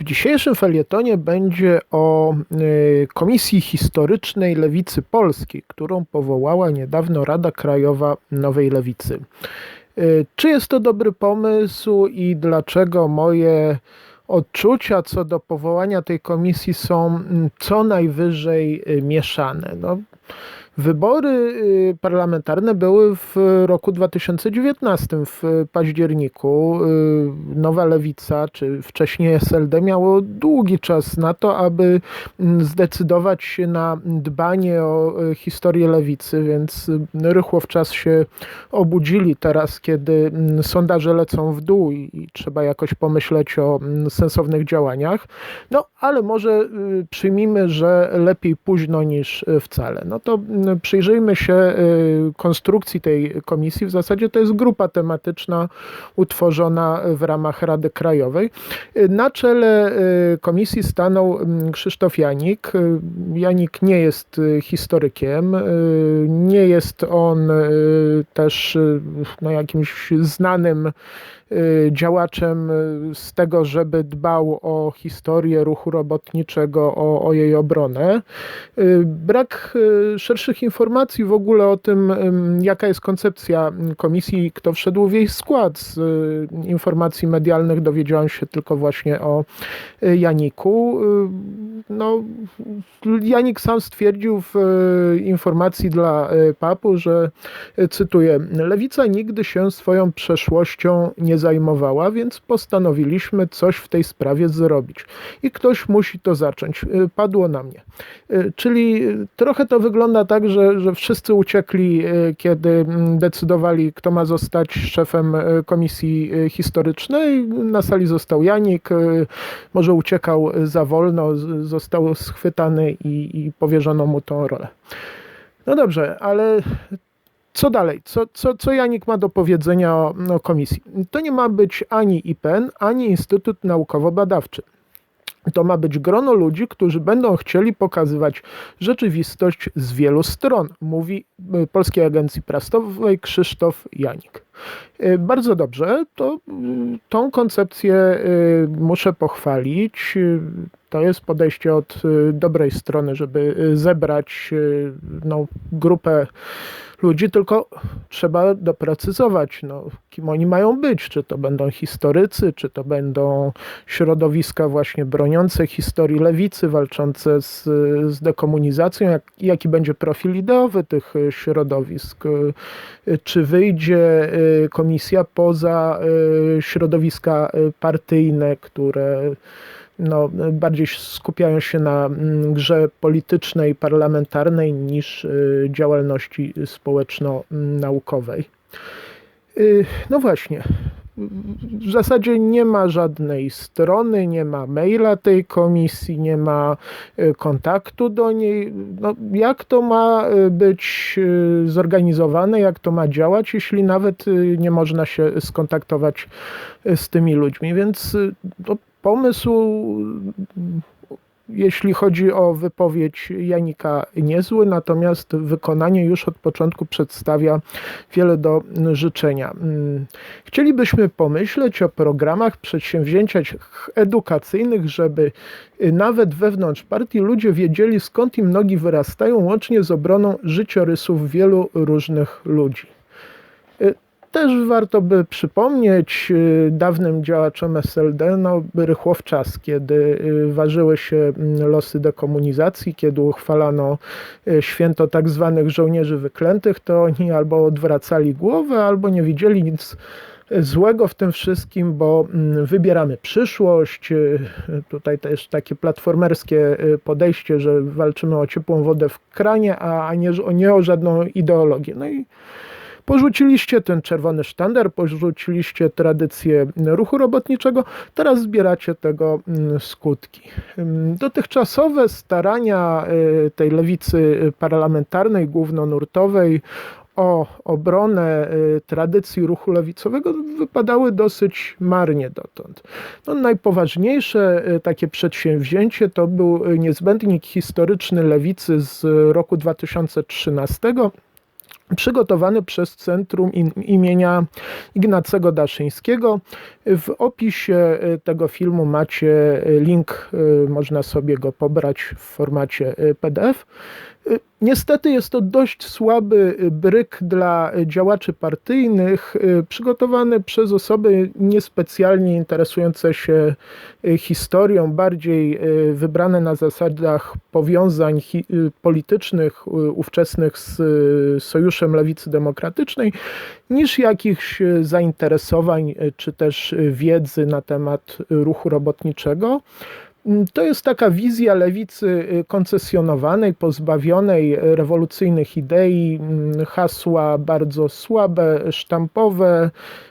W dzisiejszym felietonie będzie o y, Komisji Historycznej Lewicy Polskiej, którą powołała niedawno Rada Krajowa Nowej Lewicy. Y, Czy jest to dobry pomysł i dlaczego moje odczucia co do powołania tej komisji są co najwyżej y, mieszane? No, Wybory y, parlamentarne były w roku 2019, w październiku. Y, Nowa Lewica, czy wcześniej SLD, miało długi czas na to, aby mm, zdecydować się na dbanie o y, historię lewicy, więc rychło w czas się obudzili teraz, kiedy mm, sondaże lecą w dół i, trzeba jakoś pomyśleć o mm, sensownych działaniach. No, ale może przyjmijmy, że lepiej późno niż wcale. No to mm, przyjrzyjmy się y, konstrukcji tej komisji. W zasadzie to jest grupa tematyczna utworzona w ramach Rady Krajowej. Y, Na czele y, komisji stanął mm, Krzysztof Janik. Janik nie jest historykiem, nie jest on też no, jakimś znanym działaczem z tego, żeby dbał o historię ruchu robotniczego, o, o jej obronę. Brak szerszych informacji w ogóle o tym, ym, jaka jest koncepcja komisji, kto wszedł w jej skład. Z y, informacji medialnych dowiedziałam się tylko właśnie o y, Janiku. Y, No, Janik sam stwierdził w informacji dla papu, że cytuję: Lewica nigdy się swoją przeszłością nie zajmowała, więc postanowiliśmy coś w tej sprawie zrobić. I ktoś musi to zacząć. Padło na mnie. Czyli trochę to wygląda tak, że, że wszyscy uciekli, y, kiedy mm, decydowali, kto ma zostać szefem y, komisji y, historycznej. Na sali został Janik, może uciekał za wolno, został schwytany i, i powierzono mu tą rolę. No dobrze, ale co dalej? Co, co, co Janik ma do powiedzenia o, o komisji? To nie ma być ani IPN, ani Instytut Naukowo-Badawczy. To ma być grono ludzi, którzy będą chcieli pokazywać rzeczywistość z wielu stron, mówi y, Polskiej Agencji Prasowej Krzysztof Janik. Y, Bardzo dobrze, to y, tą koncepcję y, muszę pochwalić. To jest podejście od y, dobrej strony, żeby y, zebrać y, no, grupę ludzi, tylko trzeba doprecyzować, no, kim oni mają być. Czy to będą historycy, czy to będą środowiska właśnie broniące historii lewicy, walczące z, z dekomunizacją, jak, jaki będzie profil ideowy tych środowisk. Czy wyjdzie komisja poza środowiska partyjne, które no, bardziej skupiają się na mm, grze politycznej, parlamentarnej niż y, działalności społeczno-naukowej. Y, No właśnie. W zasadzie nie ma żadnej strony, nie ma maila tej komisji, nie ma y, kontaktu do niej. No, jak to ma być zorganizowane, jak to ma działać, jeśli nawet nie można się skontaktować z tymi ludźmi? Więc to pomysł, jeśli chodzi o wypowiedź Janika, niezły, natomiast wykonanie już od początku przedstawia wiele do życzenia. Mm, Chcielibyśmy pomyśleć o programach, przedsięwzięciach edukacyjnych, żeby nawet wewnątrz partii ludzie wiedzieli, skąd im nogi wyrastają, łącznie z obroną życiorysów wielu różnych ludzi. Też warto by przypomnieć y, dawnym działaczom SLD, no, rychło w czas, kiedy y, ważyły się mm, losy dekomunizacji, kiedy uchwalano y, święto tak zwanych żołnierzy wyklętych, to oni albo odwracali głowę, albo nie widzieli nic złego w tym wszystkim, bo mm, wybieramy przyszłość. Tutaj też takie platformerskie podejście, że walczymy o ciepłą wodę w kranie, a a nie, nie o żadną ideologię. No i Porzuciliście ten czerwony sztandar, porzuciliście tradycję ruchu robotniczego, teraz zbieracie tego mm, skutki. Ym, Dotychczasowe starania y, tej lewicy parlamentarnej, głównonurtowej, o obronę y, tradycji ruchu lewicowego wypadały dosyć marnie dotąd. No, najpoważniejsze y, takie przedsięwzięcie to był niezbędnik historyczny lewicy z roku 2013 przygotowany przez Centrum imienia Ignacego Daszyńskiego. W opisie tego filmu macie link, można sobie go pobrać w formacie PDF. Niestety jest to dość słaby bryk dla działaczy partyjnych, przygotowany przez osoby niespecjalnie interesujące się historią, bardziej wybrane na zasadach powiązań politycznych ówczesnych z Sojuszem Lewicy Demokratycznej, niż jakichś zainteresowań czy też wiedzy na temat ruchu robotniczego. Mm, to jest taka wizja lewicy y, koncesjonowanej, pozbawionej rewolucyjnych idei, mm, hasła bardzo słabe, sztampowe,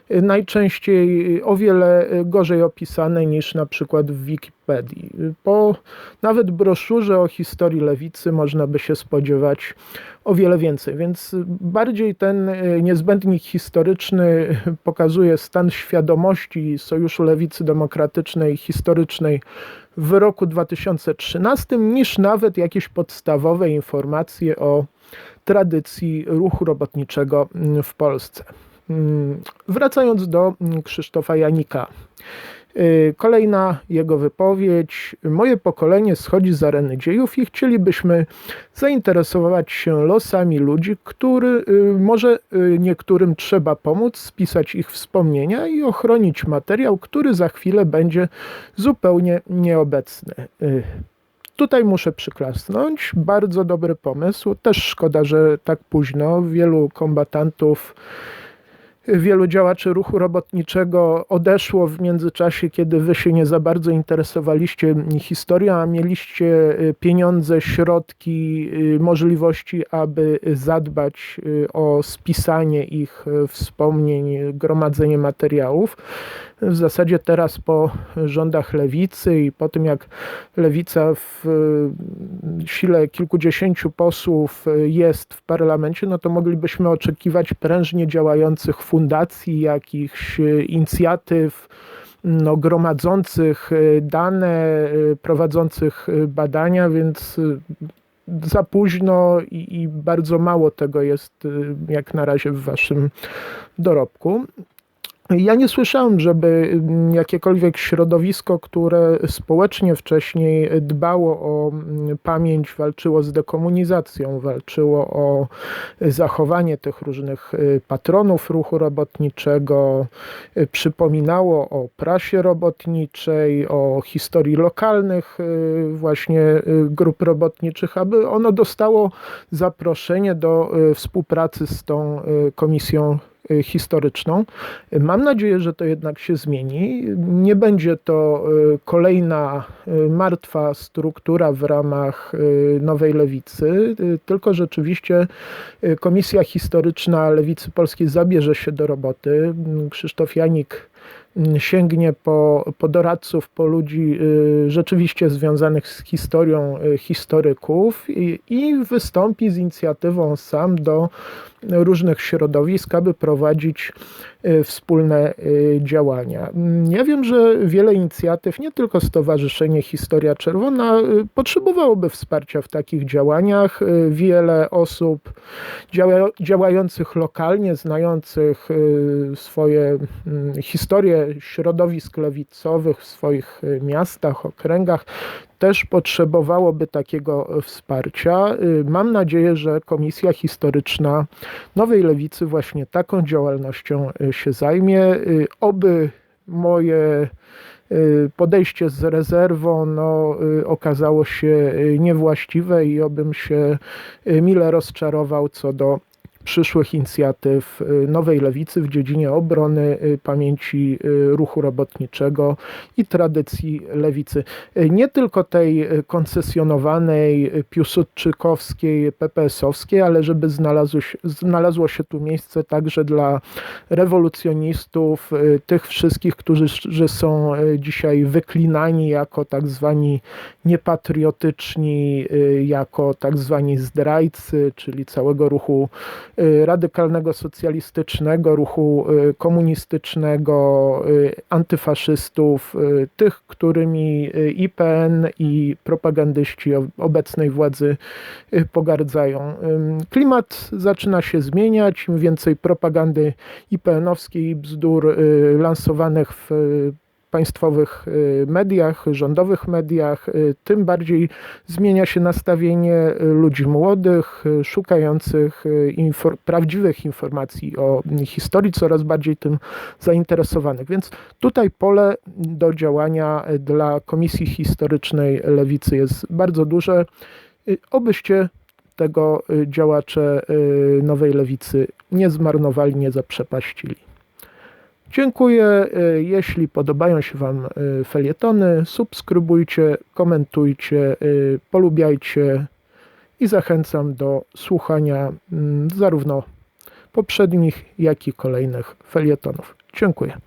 najczęściej o wiele gorzej opisane niż na przykład w Wikipedii. Po nawet broszurze o historii lewicy można by się spodziewać o wiele więcej, więc bardziej ten y, niezbędnik historyczny pokazuje stan świadomości Sojuszu Lewicy Demokratycznej historycznej w roku 2013 niż nawet jakieś podstawowe informacje o tradycji ruchu robotniczego w Polsce. Mm, wracając do Krzysztofa Janika. Y, kolejna jego wypowiedź. Moje pokolenie schodzi z areny dziejów i chcielibyśmy zainteresować się losami ludzi, który y, może y, niektórym trzeba pomóc, spisać ich wspomnienia i ochronić materiał, który za chwilę będzie zupełnie nieobecny. Tutaj muszę przyklasnąć. Bardzo dobry pomysł. Też szkoda, że tak późno. Wielu kombatantów Wielu działaczy ruchu robotniczego odeszło w międzyczasie, kiedy wy się nie za bardzo interesowaliście historią, a mieliście y, pieniądze, środki, y, możliwości, aby zadbać y, o spisanie ich wspomnień, gromadzenie materiałów. W zasadzie teraz po rządach lewicy i po tym jak lewica w sile kilkudziesięciu posłów jest w parlamencie, no to moglibyśmy oczekiwać prężnie działających fundacji, jakichś inicjatyw, no, gromadzących dane, prowadzących badania, więc za późno i, i, bardzo mało tego jest jak na razie w waszym dorobku. Ja nie słyszałem, żeby mm, jakiekolwiek środowisko, które społecznie wcześniej dbało o mm, pamięć, walczyło z dekomunizacją, walczyło o zachowanie tych różnych y, patronów ruchu robotniczego, y, przypominało o prasie robotniczej, o historii lokalnych y, właśnie grup robotniczych, aby ono dostało zaproszenie do współpracy z tą komisją historyczną. Mam nadzieję, że to jednak się zmieni. Nie będzie to y, kolejna y, martwa struktura w ramach nowej lewicy, tylko rzeczywiście Komisja Historyczna Lewicy Polskiej zabierze się do roboty. Krzysztof Janik sięgnie po, po doradców, po ludzi rzeczywiście związanych z historią historyków i, i wystąpi z inicjatywą sam do różnych środowisk, aby prowadzić wspólne e, działania. Ja wiem, że wiele inicjatyw, nie tylko Stowarzyszenie Historia Czerwona, e, potrzebowałoby wsparcia w takich działaniach. Wiele osób działa, działających lokalnie, znających swoje historie środowisk lewicowych w swoich miastach, okręgach, też potrzebowałoby takiego wsparcia. Y, mam nadzieję, że Komisja Historyczna Nowej Lewicy właśnie taką działalnością y, się zajmie. Y, oby moje podejście z rezerwą no, okazało się niewłaściwe i obym się mile rozczarował co do przyszłych inicjatyw y, nowej lewicy w dziedzinie obrony y, pamięci y, ruchu robotniczego i tradycji lewicy. Nie tylko tej koncesjonowanej, piłsudczykowskiej, PPS-owskiej, ale żeby znalazło się, znalazło się tu miejsce także dla rewolucjonistów, tych wszystkich, którzy są dzisiaj wyklinani jako tak zwani niepatriotyczni, jako tak zwani zdrajcy, czyli całego ruchu radykalnego socjalistycznego, ruchu y, komunistycznego, y, antyfaszystów, y, tych, którymi y, IPN i propagandyści obecnej władzy y, pogardzają. Klimat zaczyna się zmieniać, im więcej propagandy IPN-owskiej i bzdur y, lansowanych w y, państwowych y, mediach, rządowych mediach, y, tym bardziej zmienia się nastawienie y, ludzi młodych, szukających infor- prawdziwych informacji o historii, coraz bardziej tym zainteresowanych. Więc tutaj pole do działania dla Komisji Historycznej Lewicy jest bardzo duże. Obyście tego działacze Nowej Lewicy nie zmarnowali, nie zaprzepaścili. Dziękuję. Y, Jeśli podobają się Wam y, felietony, subskrybujcie, komentujcie, y, polubiajcie i zachęcam do słuchania mm, zarówno poprzednich, jak i kolejnych felietonów. Dziękuję.